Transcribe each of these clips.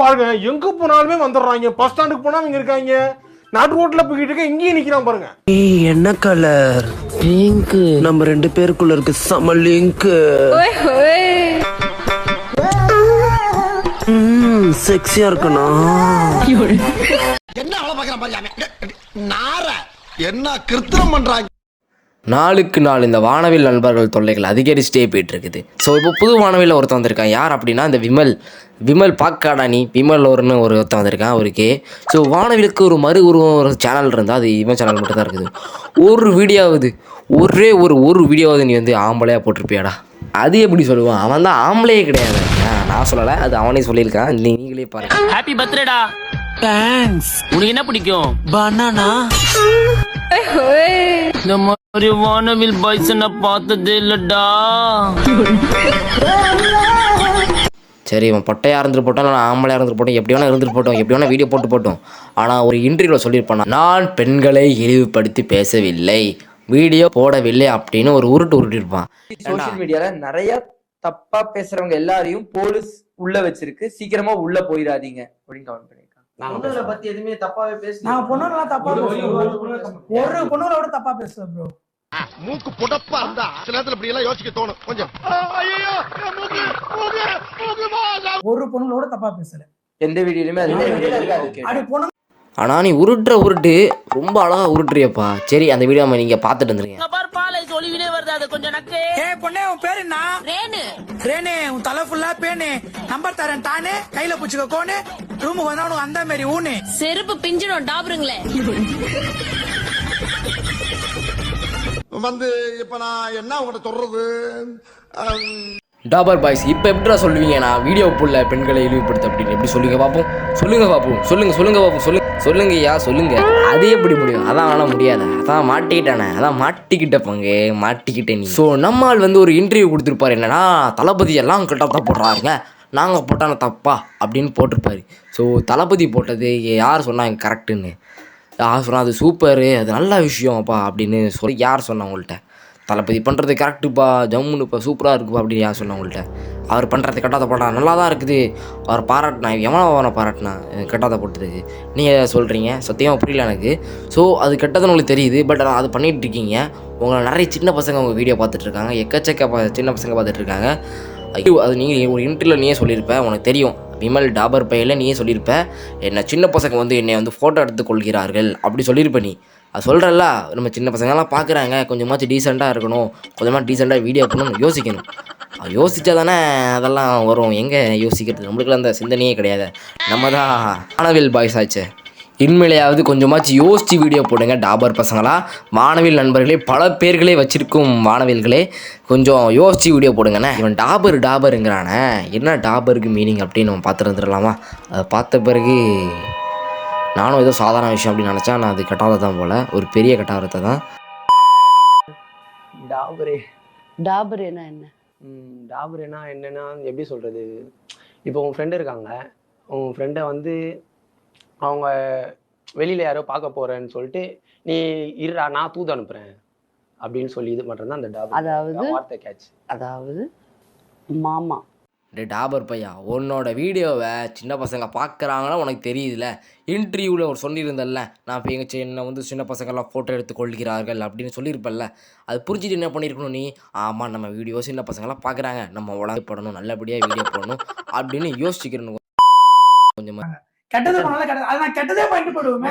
பாருங்க எங்க போனாலுமே வந்துடுறாங்க. பஸ் ஸ்டாண்டுக்கு போனா இங்க இருக்காங்க. நாட்டு ரோட்ல போய்கிட்டு இருக்க இங்கேயும் நிக்கிறான் பாருங்க. என்ன கலர் பிங்க் நம்ம ரெண்டு பேருக்குள்ள இருக்கு செம லிங்க் செக்ஸியா இருக்கணும் என்ன அவளை பாக்குறான் பாரு நார. என்ன கிருத்திரம் பண்றாங்க? நாளுக்கு நாள் இந்த வானவில் நண்பர்கள் தொல்லைகள் அதிகரிச்சுட்டே போயிட்டு இருக்குது ஸோ இப்போ புது வானவில் ஒருத்தன் வந்திருக்கான். யார் அப்படின்னா இந்த விமல். விமல் பாக்காடா நீ விமல் ஒருன்னு ஒரு ஒருத்தன் வந்திருக்கான் அவருக்கு. ஸோ வானவிலுக்கு ஒரு மறு உருவம் ஒரு சேனல் இருந்தால் அது இவன் சேனல் மட்டும் தான் இருக்குது. ஒரு வீடியோவது ஒரே ஒரு ஒரு வீடியோவது நீ வந்து ஆம்பளையாக போட்டிருப்பியாடா. அது எப்படி சொல்லுவான்? அவன் தான் ஆம்பளையே கிடையாது. நான் சொல்லலை அது அவனே சொல்லியிருக்கான். நீ நீங்களே பாருங்க. ஹாப்பி பர்த்டேடா தேங்க்ஸ் உனக்கு என்ன பிடிக்கும்? பனானா இந்த மாதிரி வானவில் பாய்ஸ் நான் பார்த்ததே இல்லடா. சரி இவன் பொட்டையாக இருந்துட்டு போட்டோம் நான் ஆம்பளையாக இருந்துட்டு போட்டோம் எப்படி வேணா இருந்துட்டு போட்டோம். எப்படி வேணா வீடியோ போட்டு போட்டோம். ஆனால் ஒரு இன்டர்வியூவில் சொல்லியிருப்பான் நான் பெண்களை இழிவுபடுத்தி பேசவில்லை. வீடியோ போடவில்லை அப்படின்னு ஒரு உருட்டு உருட்டிருப்பான் சோஷியல் மீடியால நிறைய தப்பா பேசுறவங்க எல்லாரையும் போலீஸ் உள்ள வச்சிருக்கு. சீக்கிரமா உள்ள போயிடாதீங்க அப்படின்னு பண்ணிருக்காங்க. பொண்ணுங்களை பத்தி எதுவுமே தப்பாவே பேச நாங்க பொண்ணுங்களா தப்பா ஒரு பொண்ணுங்கள விட தப்பா பேசுறோம் ப்ரோ மூக்கு புடப்பா இருந்தா சில நேரத்துல இப்படி எல்லாம் யோசிக்க தோணும். கொஞ்சம். ஐயோ மூக்கு மூக்கு மூக்கு மாசா ஒரு பொண்ணுங்கள விட தப்பா பேசல. எந்த வீடியோலயுமே அது இருக்கு அப்படி பொண்ணு ஆனால் நீ உருட்டுற உருட்டு ரொம்ப அழகாக உருட்டுறியப்பா. சரி அந்த வீடியோ நீங்கள் பார்த்துட்டு வந்துருங்க. பார் பாலை சொல்லிவினே வருது அது கொஞ்சம் நக்கு. ஏ பொண்ணே உன் பேரு என்ன? ரேனு ரேனே உன் தலை ஃபுல்லா பேனு. நம்பர் தரேன் தானே கையில புடிச்சுக்க கோனு. ரூமுக்கு வந்தா உனக்கு அந்த மாதிரி ஊனு. செருப்பு பிஞ்சிடும் டாபருங்களே. வந்து இப்ப நான் என்ன உங்கள்கிட்ட சொல்றது? டாபர் பாய்ஸ் இப்போ எப்படா சொல்லுவீங்க? நான் வீடியோ புள்ள பெண்களை இழிவுபடுத்த அப்படின்னு. எப்படி சொல்லுங்க பார்ப்போம் சொல்லுங்க பார்ப்போம் சொல்லுங்க சொல்லுங்க பார்ப்போம் சொல்லுங்க சொல்லுங்க ஐயா சொல்லுங்க. அது எப்படி முடியும்? அதான் ஆனால் முடியாது. அதான் மாட்டிக்கிட்டானே. அதான் மாட்டிக்கிட்ட பங்கு. மாட்டிக்கிட்டேன் நீ. ஸோ நம்மால் வந்து ஒரு இன்டர்வியூ கொடுத்துருப்பாரு. என்னன்னா தளபதி எல்லாம் கிட்ட தான் போடுறாருங்க. நாங்கள் போட்டான தப்பா? அப்படின்னு போட்டிருப்பாரு. ஸோ தளபதி போட்டது யார் சொன்னாங்க கரெக்டுன்னு யார் சொன்னால் அது சூப்பரு அது நல்ல விஷயம் அப்பா அப்படின்னு சொல்லி யார் சொன்னா உங்கள்கிட்ட தளபதி பண்ணுறது கரெக்டுப்பா ஜம்முன்னு இப்போ சூப்பராக இருக்குப்பா அப்படின்னு யார் சொன்னேன் உங்கள்கிட்ட அவர் பண்ணுறது கட்டாத படம் நல்லா தான் இருக்குது. அவர் பாராட்டினா எவனோ அவனை பாராட்டினா கட்டாத போட்டதுக்கு நீங்கள் சொல்கிறீங்க சத்தியமாக புரியல எனக்கு. ஸோ அது கெட்டதுன்னு உங்களுக்கு தெரியுது பட் ஆனால் அது பண்ணிகிட்டு இருக்கீங்க. உங்களை நிறைய சின்ன பசங்க உங்கள் வீடியோ பார்த்துட்ருக்காங்க எக்கச்சக்க ப- சின்ன பசங்க பார்த்துட்ருக்காங்க ஐயோ அது நீங்கள் ஒரு இன்டர்வியூவில் நீயே சொல்லியிருப்பேன் உனக்கு தெரியும். விமல் டாபர் பையில் நீயே சொல்லியிருப்ப என்ன சின்ன பசங்க வந்து என்னை வந்து ஃபோட்டோ எடுத்துக்கொள்கிறார்கள் அப்படி சொல்லியிருப்ப நீ. அது சொல்கிறல்ல நம்ம சின்ன பசங்கெல்லாம் பார்க்குறாங்க கொஞ்சமாச்சும் டீசெண்டாக இருக்கணும் கொஞ்சமாக டீசெண்டாக வீடியோ பண்ணணும் யோசிக்கணும். அது யோசிச்சா தானே அதெல்லாம் வரும். எங்கே யோசிக்கிறது? நம்மளுக்குலாம் அந்த சிந்தனையே கிடையாது. நம்ம தான் ஆனவில் பாய்ஸ் ஆச்சு. இனிமேலையாவது கொஞ்சமாச்சும் யோசித்து வீடியோ போடுங்க டாபர் பசங்களா. வானவில் நண்பர்களே பல பேர்களே வச்சிருக்கும் வானவில்களே. கொஞ்சம் யோசித்து வீடியோ போடுங்கண்ணே. இவன் டாபர் டாபருங்கிறானே. என்ன டாபருக்கு மீனிங் அப்படின்னு நம்ம பார்த்துருந்துடலாமா அதை பார்த்த பிறகு நானும் ஏதோ சாதாரண விஷயம் அப்படின்னு நினச்சா நான் அது கட்டாத தான் போல். ஒரு பெரிய கட்டாரத்தை தான். டாபரே. டாபர்னா என்ன? ம், டாபரேனா என்னன்னா எப்படி சொல்றது? இப்போ உன் ஃப்ரெண்டு இருக்காங்க. உன் ஃப்ரெண்டை வந்து அவங்க வெளியில யாரோ பார்க்க போறேன்னு சொல்லிட்டு நீ இருடா நான் தூது அனுப்புறேன். அப்படின்னு சொல்லி இது பண்றது தான் அந்த டாபர். அதாவது? வார்த்தை கேட்ச் அதாவது மாமா. டே டாபர் பையா உன்னோட வீடியோவை சின்ன பசங்க பார்க்குறாங்கன்னா உனக்கு தெரியுதுல. இன்டர்வியூவில் ஒரு சொல்லியிருந்தல்ல நான் இப்போ எங்கள் சின்ன வந்து சின்ன பசங்கள்லாம் ஃபோட்டோ எடுத்து கொள்கிறார்கள் அப்படின்னு சொல்லியிருப்பல்ல. அது புரிஞ்சுட்டு என்ன பண்ணியிருக்கணும் நீ? ஆமாம் நம்ம வீடியோ சின்ன பசங்களாம் பார்க்குறாங்க. நம்ம உலகப்படணும் நல்லபடியாக வீடியோ போடணும் அப்படின்னு யோசிச்சுக்கிறணும் கொஞ்சமாக கெட்டது பண்ணாலும் கெட்டது அது நான் கெட்டதே பண்ணிட்டு போடுவோமே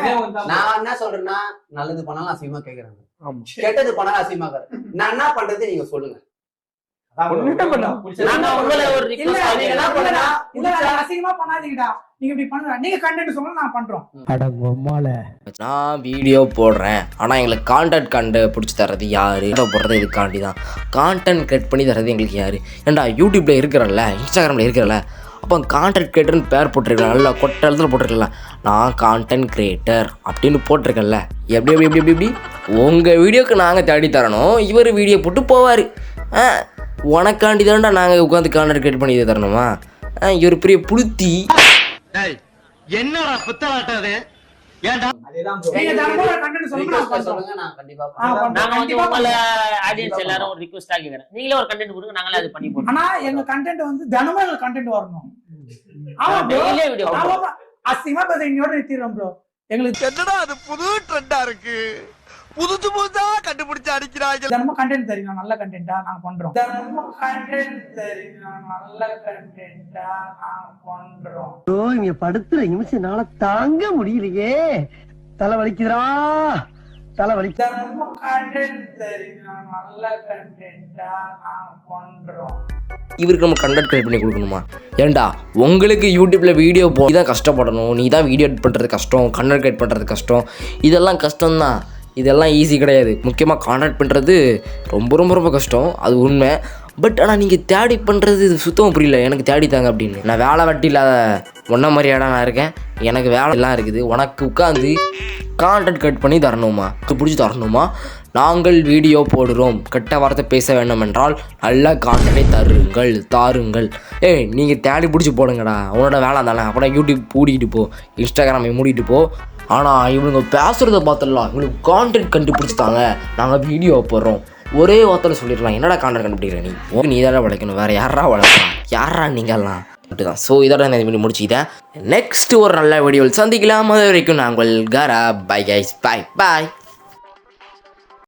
நான் என்ன சொல்றேன்னா நல்லது பண்ணாலும் அசிங்கமா கேக்குறாங்க. ஆமா. கெட்டது பண்ணாலும் அசிங்கமா நான் என்ன பண்றது நீங்க சொல்லுங்க. நான் வீடியோ போடுறேன். ஆனால் எங்களுக்கு கான்டென்ட் கண்டு பிடிச்சி தர்றது யார்? போடுறது இதுக்காண்டி தான். கான்டென்ட் கிரியேட் பண்ணி தர்றது எங்களுக்கு யார்? ஏன்டா யூடியூப்பில் இருக்கிறல்ல இன்ஸ்டாகிராமில் இருக்கிறல்ல? அப்போ கான்டென்ட் கிரியேட்டர்னு பேர் போட்டிருக்கலாம் நல்லா கொட்ட எழுத்துல போட்டிருக்கலாம் நான் கான்டென்ட் கிரியேட்டர் அப்படின்னு போட்டிருக்கேன்ல. எப்படி எப்படி எப்படி எப்படி எப்படி? உங்கள் வீடியோக்கு நாங்கள் தேடி தரணும். இவர் வீடியோ போட்டு போவார். உனக்காண்டி தான்டா நாங்கள் உட்காந்து கான்டென்ட் கிரியேட் பண்ணி தரணுமா? இவர் பெரிய புளுத்தி. என்னடா கேக்குறேன் நீங்களே ஒரு கண்டென்ட் கொடுங்க நாங்களே அது பண்ணி போடுறோம். ஆனா எங்க கண்டென்ட் வந்து தினமும் எங்க கண்டென்ட் வரணும். ஆமா bro. அசிங்கமா பேச நிறுத்திடுறோம் ப்ரோ எங்களுக்கு என்னடா அது புது ட்ரெண்டா இருக்கு? புதுசு புதுசா கண்டுபிடிச்சு அடிக்கிறாங்க தினமும் கண்டென்ட் தெரியும்? நல்ல கண்டென்ட்டா நாங்க பண்றோம். தினமும் கண்டென்ட் தெரியும்? நல்ல கண்டென்ட்டா நாங்க பண்றோம். இங்க படுத்துற நிமிஷம் தாங்க முடியலையே. தலை வலிக்குதுடா தலை வலி தினமும் கண்டென்ட் தெரியும்? நல்ல கண்டென்ட்டா நாங்க பண்றோம். இவருக்கு நம்ம கண்டென்ட் கிரியேட் பண்ணி கொடுக்கணுமா? ஏன்டா உங்களுக்கு யூடியூப்பில் வீடியோ போ தான் கஷ்டப்படணும். நீ தான் வீடியோ எடிட் பண்ணுறது கஷ்டம் கண்டென்ட் கிரியேட் பண்ணுறது கஷ்டம். இதெல்லாம் கஷ்டம்தான். இதெல்லாம் ஈஸி கிடையாது. முக்கியமாக கான்டாக்ட் பண்ணுறது ரொம்ப ரொம்ப ரொம்ப கஷ்டம். அது உண்மை. பட் ஆனால் நீங்கள் தேடி பண்ணுறது இது சுத்தமாக புரியல. எனக்கு தேடி தாங்க அப்படின்னு. நான் வேலை வட்டி இல்லாத ஒன்றை மாதிரியாடா நான் இருக்கேன். எனக்கு வேலை எல்லாம் இருக்குது. உனக்கு உட்காந்து கான்டாக்ட் கட் பண்ணி தரணுமா? பிடிச்சி தரணுமா? நாங்கள் வீடியோ போடுறோம். கெட்ட வார்த்தை பேச வேண்டும் என்றால் நல்ல கான்டாக்டை தருங்கள் தாருங்கள். ஏய் நீங்கள் தேடி பிடிச்சி போடுங்கடா. உன்னோட வேலை தானே அப்புறம் யூடியூப் மூடிக்கிட்டு போ. இன்ஸ்டாகிராமை மூடிட்டு போ. ஆனால் இவங்க பேசுகிறத பார்த்துடலாம். இவங்களுக்கு கான்டென்ட் கண்டுபிடிச்சிட்டாங்க. நாங்கள் வீடியோ போடுறோம். ஒரே வார்த்தையில் சொல்லிடலாம். என்னடா கான்டென்ட் கண்டுபிடிக்கிற நீ? ஓ நீ தானே வளைக்கணும் வேறு யாரா வளர்க்கலாம்? யாரா நீங்கள்லாம்? தான் ஸோ இதோட நான் இது முடிச்சுக்கிட்டேன். நெக்ஸ்ட் ஒரு நல்ல வீடியோவில் சந்திக்கலாம். அது வரைக்கும் நாங்கள் காரா பை கைஸ் பாய் பாய்